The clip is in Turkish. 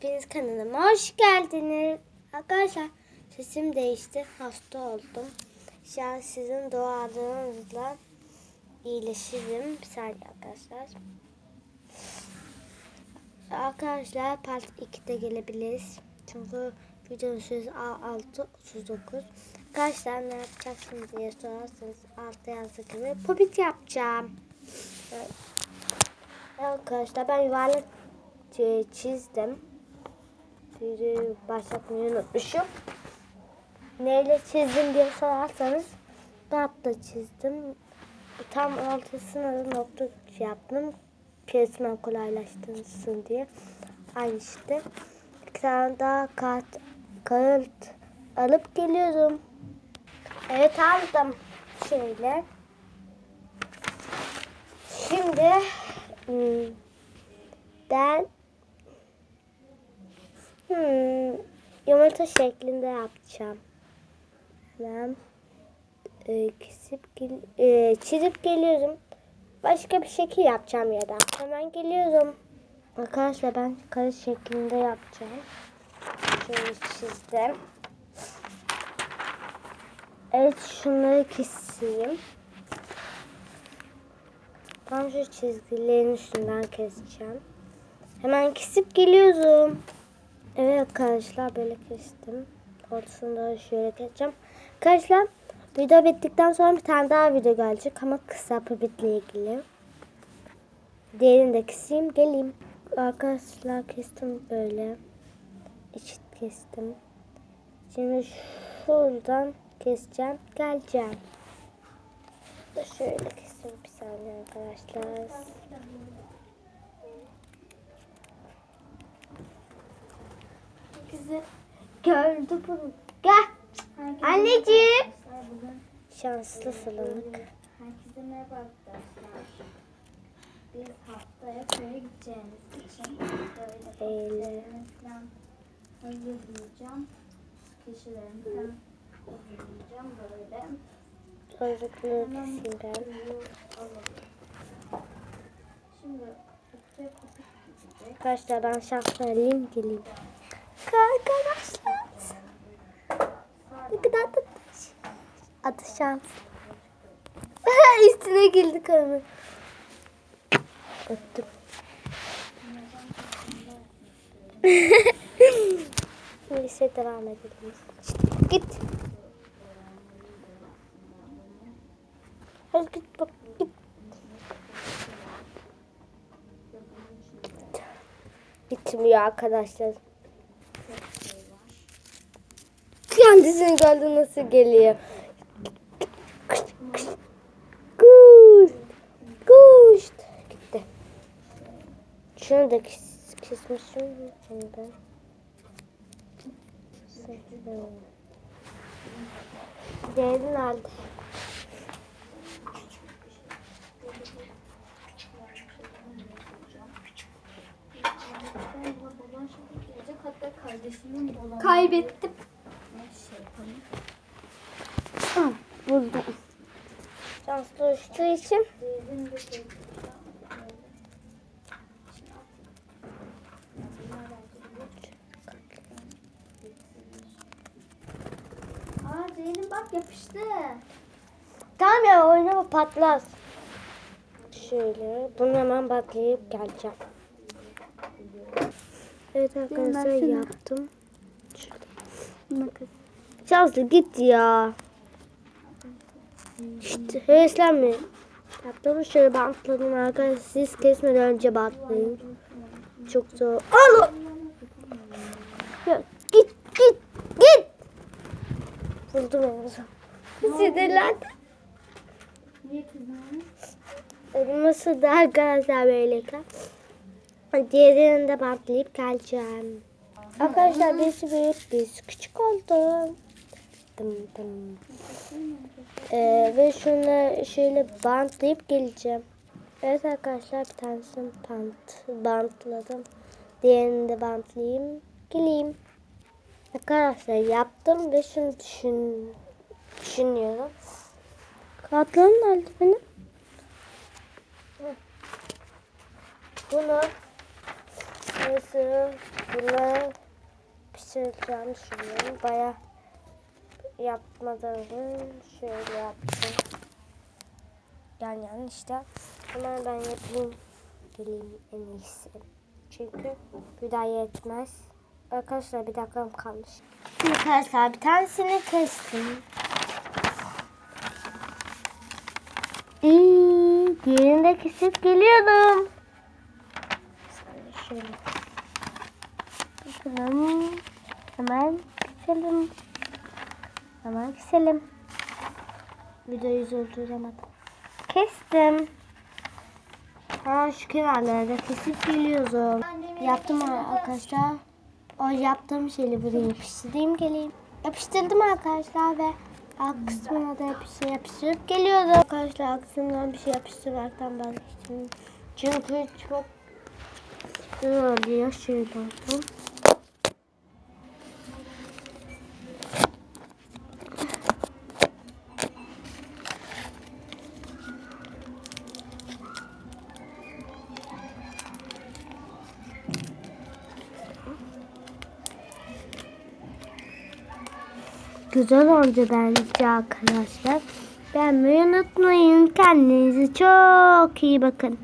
Hepiniz kanalıma hoş geldiniz. Arkadaşlar sesim değişti. Hasta oldum. Şu an sizin dualarınızla iyileşirim. Bir saniye arkadaşlar. Arkadaşlar part 2'de gelebiliriz. Çünkü videonun süresi 6.39. Arkadaşlar ne yapacaksınız diye sorarsanız altta yazdığı gibi popit yapacağım. Evet. Arkadaşlar ben yuvarlak çi- çizdim. Videoyu başlatmayı unutmuşum. Neyle çizdim diye sorarsanız natla çizdim. Tam ortasına nokta yaptım. Kesmem kolaylaştırsın diye. Aynı işte. Bir tane daha kart, kağıt alıp geliyorum. Evet aldım. Şöyle. Şimdi hmm, ben yumurta şeklinde yapacağım. Hemen e, kesip e, çizip geliyorum. Başka bir şekil yapacağım ya da. Hemen geliyorum. Arkadaşlar ben kare şeklinde yapacağım. Şöyle çizdim. Evet şunları keseyim. Tam şu çizgilerin üstünden keseceğim. Hemen kesip geliyorum. Evet arkadaşlar böyle kestim. Ortasını da şöyle keseceğim. Arkadaşlar video bittikten sonra bir tane daha video gelecek ama kısa pubitle ilgili. Diğerini de keseyim geleyim. Arkadaşlar kestim böyle. Eşit kestim. Şimdi şuradan keseceğim. Geleceğim. Şöyle keseyim bir saniye arkadaşlar. Kızı gördü bunu. Gel. Anneciğim. Bugün Şanslı salınık. herkese merhaba arkadaşlar. Biz haftaya köye gideceğimiz için böyle falan hazırlayacağım. Kişilerimi falan hazırlayacağım böyle. Alalım. Şimdi. Arkadaşlar ben vereyim geleyim. Arkadaşlar. Ne kadar tatlı. Adı şans. Üstüne güldü kanı. Öptüm. Neyse devam edelim. Git. Hadi git bak git. Bitmiyor arkadaşlar. Kendisini gördü nasıl geliyor. Şunu da kes, kesmişim. Bunu da. Dolanı. Kaybettim. Şey buldum. Şanslı uçtuğu için Diğerini de Aa Ceylin bak yapıştı. Tamam ya oynama patlar. Şöyle bunu hemen patlayıp geleceğim. Evet arkadaşlar yaptım. Şanslı git ya. İşte heveslenme. Yaptım şöyle bantladım arkadaşlar. Siz kesmeden önce bantlayın. Çok zor. Al! Ya, git git git. Buldum onu. Sinirlendim. Niye kızmadın? Nasıl da arkadaşlar böyleyken. Diğerini de bantlayıp geleceğim. Arkadaşlar birisi büyük birisi küçük oldu. Dım dım. Ee, ve şunu şöyle bantlayıp geleceğim. Evet arkadaşlar bir tanesini bant, bantladım. Diğerini de bantlayayım. Geleyim. Arkadaşlar yaptım ve şunu düşün, düşünüyorum. Kartlarım nerede benim? Bunu Neyse bunları pişireceğim şimdi. Baya yapmadan şöyle yaptım. Yani yani işte hemen ben yapayım. Geleyim en iyisi. Çünkü bir daha yetmez. Arkadaşlar bir dakikam kalmış. Arkadaşlar bir tanesini kestim. İyi, diğerini de kesip geliyordum. Şöyle. Bakalım. Hemen keselim. Hemen keselim. Videoyu durduramadım. Kestim. Ha şu kenarları da kesip geliyorum. Yaptım arkadaşlar. O yaptığım şeyi buraya yapıştırayım geleyim. Yapıştırdım arkadaşlar ve alt kısmına da bir şey yapıştırıp geliyorum. Arkadaşlar alt kısmından bir şey yapıştırmaktan vazgeçtim. Çünkü çok güzel oluyor. Şöyle Güzel oldu bence arkadaşlar. Beğenmeyi unutmayın. Kendinize çok iyi bakın.